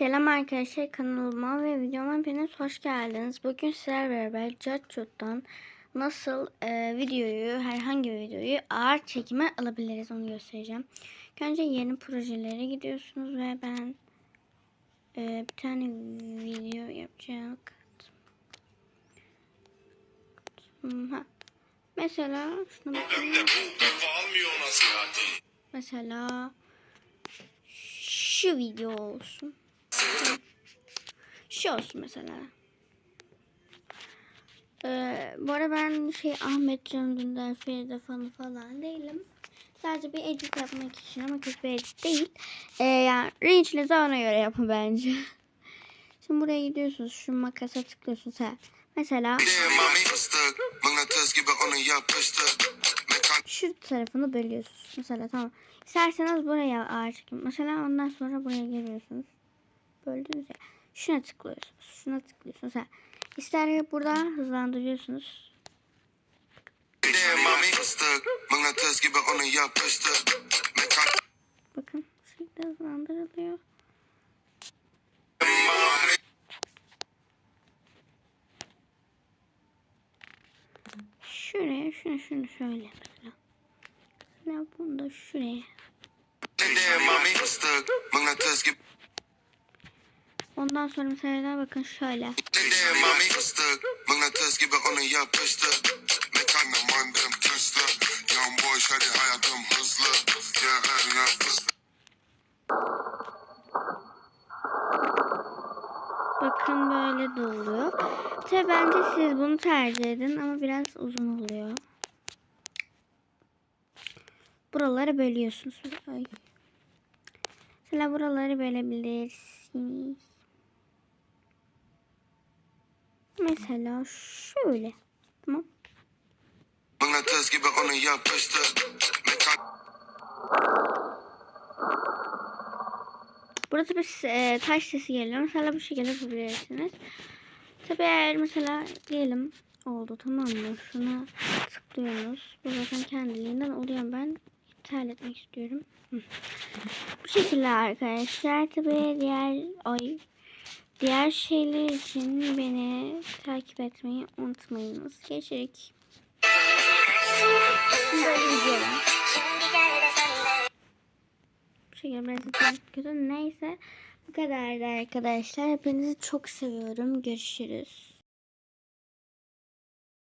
Selam arkadaşlar kanalıma ve videoma hepiniz hoş geldiniz. Bugün sizlerle beraber Judge'dan nasıl e, videoyu, herhangi bir videoyu ağır çekime alabiliriz onu göstereceğim. Önce yeni projelere gidiyorsunuz ve ben e, bir tane video yapacağım. Ha. Mesela şuna bakın. Mesela şu video olsun. Şu olsun mesela. Ee, bu arada ben şey Ahmet Can Dündar Feride fanı falan değilim. Sadece bir edit yapmak için ama kötü bir edit değil. Ee, yani range'inizi ona göre yapın bence. Şimdi buraya gidiyorsunuz. Şu makasa tıklıyorsunuz. Ha. Mesela şu tarafını bölüyorsunuz. Mesela tamam. İsterseniz buraya ağır çekim. Mesela ondan sonra buraya geliyorsunuz. Böldünüz ya. Şuna tıklıyorsunuz. Şuna tıklıyorsunuz. Ha. İster burada hızlandırıyorsunuz. Bakın. Şurada hızlandırılıyor. Şuraya, şunu, şunu şöyle mesela. Mesela bunu da şuraya. de mami fıstık. Mıknatıs gibi Ondan sonra mesela bakın şöyle. de mami fıstık. Mıknatıs gibi onu yapıştır. Mekan mandım tıslı. Young boy hadi hayatım hızlı. Yeah, yeah, yeah, fıstık. Bakın böyle de oluyor. Tabi bence siz bunu tercih edin ama biraz uzun oluyor. Buraları bölüyorsunuz. Ay. Mesela buraları bölebilirsiniz. Mesela şöyle. Tamam. Mıknatıs gibi onu yapıştır. Burada bir e, taş sesi geliyor. Mesela bu şekilde yapabilirsiniz. Tabi eğer mesela diyelim oldu tamam mı? Şuna tıklıyorsunuz. Bu zaten kendiliğinden oluyor. Ben iptal etmek istiyorum. Hı. Bu şekilde arkadaşlar. Tabi diğer ay diğer şeyler için beni takip etmeyi unutmayınız. Geçerik. Böyle gidiyorum. Bu şekilde biraz kötü. Neyse. Bu kadardı arkadaşlar. Hepinizi çok seviyorum. Görüşürüz.